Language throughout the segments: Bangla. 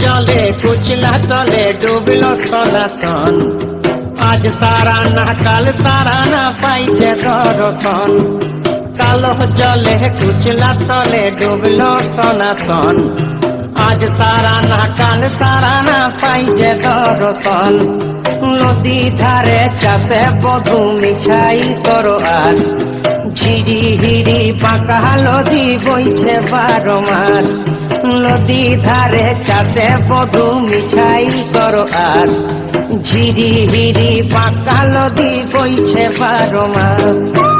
জলে কুচলা তলে ডুবল সনাতন আজ সারা না কাল সারা না পাইছে দর্শন কালো জলে কুচলা তলে ডুবল সনাতন আজ সারা না কাল সারা না পাইছে দর্শন নদী ধারে চাষে বধু মিছাই করো আস ঝিরি হিরি পাকা নদী বইছে বারো মাস নদী ধারে চাষে বধু মিঠাই কর আস ঝিরি হিরি পাকা নদী বইছে বারো মাস।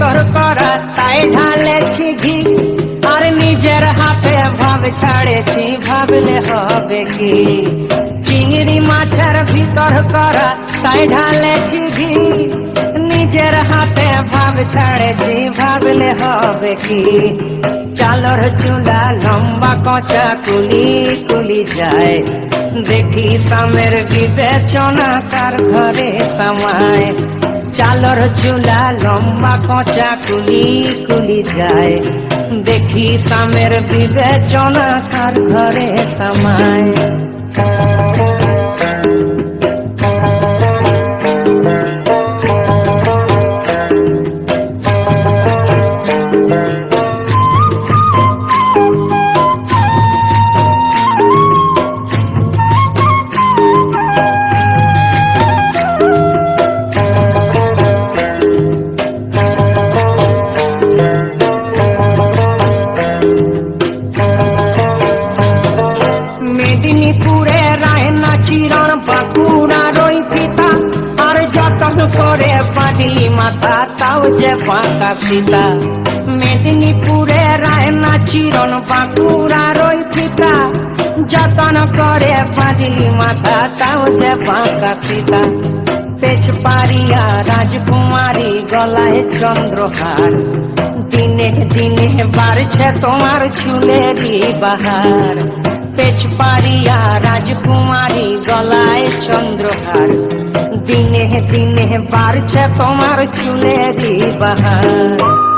ভিতর করা তাই ঢালেছি ঘি। আর নিজের হাতে ভাব ছাড়েছি, ভাবলে হবে কি? চিংড়ি মাছের ভিতর করা তাই ঢালেছি ঘি। নিজের হাতে ভাব ছাড়েছি, ভাবলে হবে কি? চালর চুলা লম্বা কচা কুলি কুলি যায়। দেখি সামের বিবেচনা কার ঘরে সামায়। চালর চুলা লম্বা কচা কুলি কুলি যায়। দেখি সামের বিবেচনা কার ঘরে সামায়। করে পাডলি মাথা তাও যে ফাঁকা সীতা মেদিনীপুরে রায়না চিরণ বাঁকুড়া রই পিতা যতন করে পাডলি মাথা তাও যে ফাঁকা সীতা পেছ পারিয়া রাজকুমারী গলায় চন্দ্রহার। দিনে দিনে বাড়ছে তোমার চুলেরই বাহার। পেছ পারিয়া রাজকুমারী গলায় চন্দ্রহার। দিনে দিনে বাড়ছে তোমার চুলেরই বাহার।